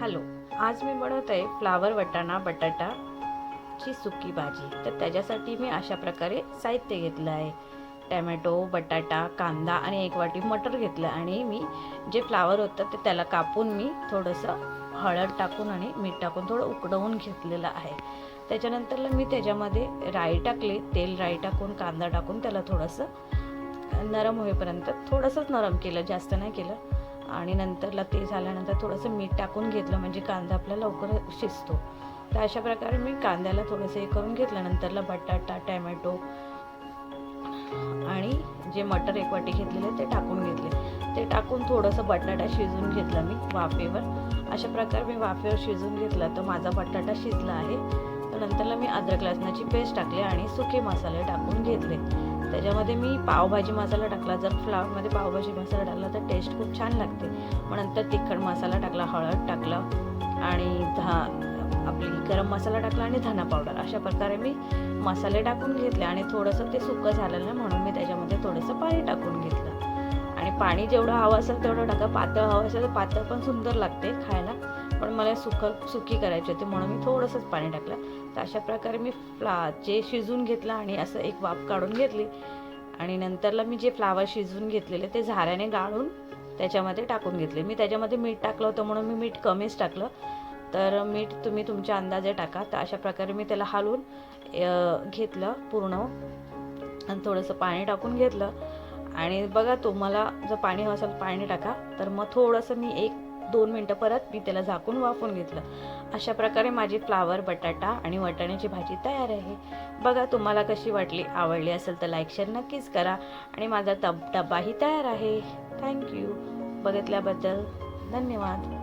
Hello आज मी बनवत आहे फ्लावर वटाणा बटाटा ची सुकी भाजी. तर त्याच्यासाठी मी अशा प्रकारे साहित्य घेतलं आहे. टॅमॅटो बटाटा कांदा आणि एक वाटी मटर घेतलं आणि मी जे फ्लावर होतं ते त्याला कापून मी थोडंसं हळद टाकून आणि मीठ टाकून थोडं उकडवून घेतलेलं आहे. त्याच्यानंतरला मी त्याच्यामध्ये राई टाकले. तेल राई टाकून कांदा टाकून त्याला थोडंसं नरम होईपर्यंत थोडंसंच नरम केलं जास्त नाही केलं. आणि नंतरला ते झाल्यानंतर थोडंसं मीठ टाकून घेतलं म्हणजे कांदा आपला लवकर शिजतो. तर अशा प्रकारे मी कांद्याला थोडंसं हे करून घेतलं नंतरला बटाटा टॅमॅटो आणि जे मटर एक वाटी घेतलेले ते टाकून घेतले. ते टाकून थोडंसं बटाटा शिजून घेतलं मी वाफेवर. अशा प्रकारे मी वाफेवर शिजून घेतला तर माझा बटाटा शिजला आहे. नंतरला मी अद्रक लसणाची पेस्ट टाकली आणि सुके मसाले टाकून घेतले. त्याच्यामध्ये मी पावभाजी मसाला टाकला. जर फ्लावरमध्ये पावभाजी मसाला टाकला तर टेस्ट खूप छान लागते. मग नंतर तिखट मसाला टाकला हळद टाकला आणि धा आपली गरम मसाला टाकला आणि धना पावडर अशा प्रकारे मी मसाले टाकून घेतले आणि थोडंसं ते सुकं झालं ना म्हणून मी त्याच्यामध्ये थोडंसं पाणी टाकून घेतलं. आणि पाणी जेवढं हवं असेल तेवढं टाका. पातळ हवं असेल तर पातळ पण सुंदर लागते खायला. पण मला सुकं सुकी करायची होती म्हणून मी थोडंसंच पाणी टाकलं. तर अशा प्रकारे मी फ्ला जे शिजून घेतलं आणि असं एक वाफ काढून घेतली. आणि नंतरला मी जे फ्लावर शिजवून घेतलेले ते झाऱ्याने गाळून त्याच्यामध्ये टाकून घेतले. मी त्याच्यामध्ये मीठ टाकलं होतं म्हणून मी मीठ कमीच टाकलं. तर मीठ तुम्ही तुमच्या अंदाजे टाका. तर अशा प्रकारे मी त्याला हलवून घेतलं पूर्ण. आणि थोडंसं पाणी टाकून घेतलं. आणि बघा तुम्हाला जर पाणी हवं असेल पाणी टाका. तर मग थोडंसं मी एक दोन मिनटं परत मी त्याला झाकून वाफून घेतलं. अशा प्रकारे माझी फ्लावर बटाटा आणि वाटाण्याची भाजी तयार आहे. बघा तुम्हाला कशी वाटली आवडली असेल तर लाईक शेअर नक्कीच करा आणि माझा तब डब्बाही तयार आहे. थँक्यू बघितल्याबद्दल धन्यवाद.